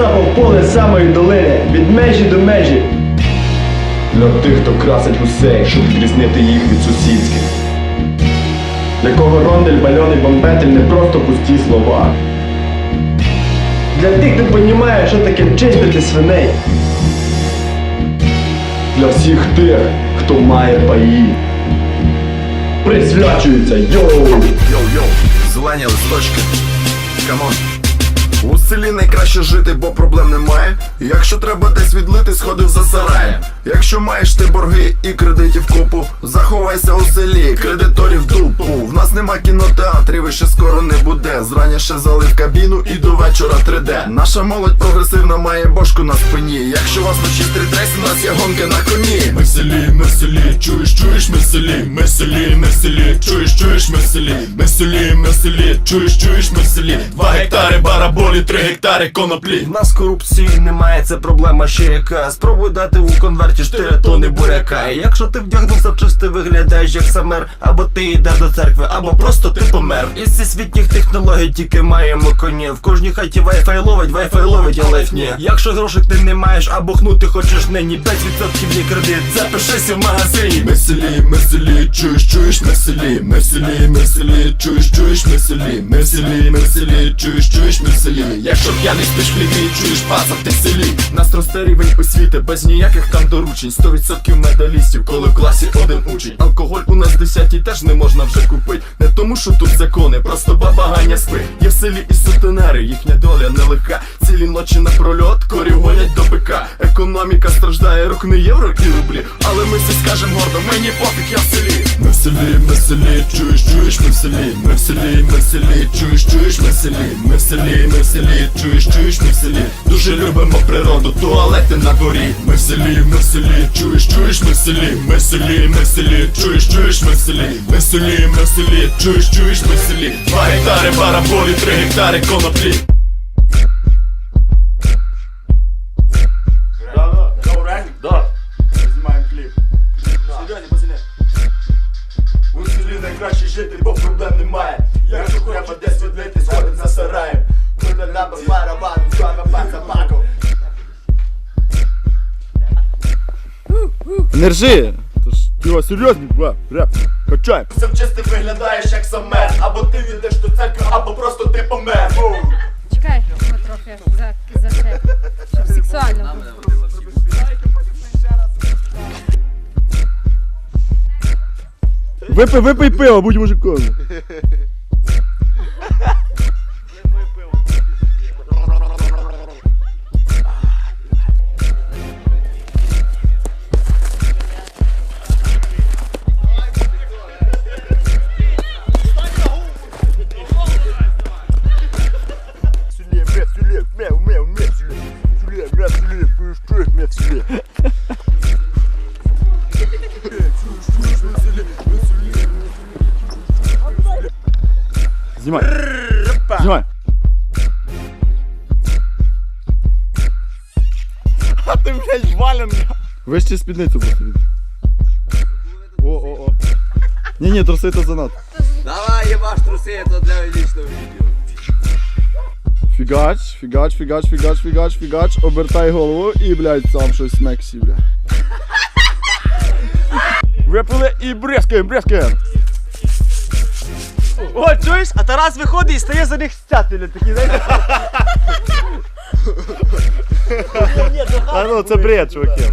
посапав поле з самої долини, від межі до межі. Для тих, хто красить гусей, щоб відрізнити їх від сусідських. Для кого рондель, бальон і бомбетель не просто пусті слова. Для тих, хто понімає, що таке чистити свиней. Для всіх тих, хто має паї. Присвячується йоу! Йоу-йоу, зелені листочки. Камон. У селі найкраще жити, бо проблем немає. Якщо треба десь відлити, сходив за сараєм. Якщо маєш ти борги і кредитів купу, заховайся у селі, кредиторів дупу. В нас нема кінотеатрів і ще скоро не буде. Зрання ще залив кабіну і до вечора 3D. Наша молодь прогресивна має бошку на спині. Якщо вас 6 рейс, у нас є гонки на коні. Ми в селі, ми чуєш, чуєш, ми в селі, ми селі, ми чуєш, чуєш, ми в селі, ми селі, ми селі, чуєш, чуєш, ми два гектари бараболі, три гектари коноплі. В нас корупції немає, це проблема ще яка. Спробуй дати у конверті 4 тони буряка. І якщо ти вдягнувся в чисти, виглядаєш як самер, або ти йдеш до церкви, або просто ти помер. Із всесвітніх технологій тільки маємо коні. В кожній хаті Wi-Fi ловить, Wi-Fi ловить, але ні. Якщо грошей ти не маєш, або хнути хочеш нині, 5% є кредит, запишися в Ми селі, ми селі, чуєш, чуєш, ми селі, ми в селі, ми селі, чуєш, чуєш, ми селі, ми в селі, ми селі, чуєш, чуєш, ми селі. Якщо п'яний спиш в чуєш, паса ти в селі. Нас росте рівень освіти, без ніяких там доручень. 100% медалістів, коли в класі один учень. Алкоголь у нас десятій теж не можна вже купить. Не тому, що тут закони, просто баба Ганя спить. Є в селі і сутенери, їхня доля нелегка. Цілі ночі на прольот, корів гонять до бика Економіка страждає, рук не євро і рублі Але ми все скажем гордо, мені пофіг, я в селі Ми в селі, ми в селі, чуєш, чуєш, ми в селі, ми в селі, ми в селі, чуєш, чуєш, ми в селі, ми в селі, ми в селі, чуєш, чуєш, ми в селі. Дуже любимо природу, туалети на дворі. Ми в селі, ми в селі, чуєш, чуєш, ми в селі, ми в селі, ми в селі, чуєш, чуєш, ми в селі, ми в селі, ми в селі, чуєш, чуєш, ми в селі. Два гектари бараболі, три гектари коноплі. Не ржи! То ж його серйозний, бля, реп, качай. Сам чисто виглядаєш як самер. Або ти йдеш до церкви, або просто ти помер. Чекай, ми трохи за, за це, щоб сексуально було. Випий, випий пиво, будь мужиком. сюле, пыш, пыш, мэ, сюле. Знімай. Знімай. А ти, блядь, вален. Вище спідницю просто від. О, о, о. Ні, ні, труси це занадто. Давай, ебаш трусы, это для личного видео. Фігач, фігач, фігач, фігач, фігач, фігач, обертай голову і, блядь, сам щось смексі, бля. Випили і бризкаємо, бризкаємо. О, чуєш? А Тарас виходить і стає за них стятеля такий, знаєте? А ну, це бред, чуваки.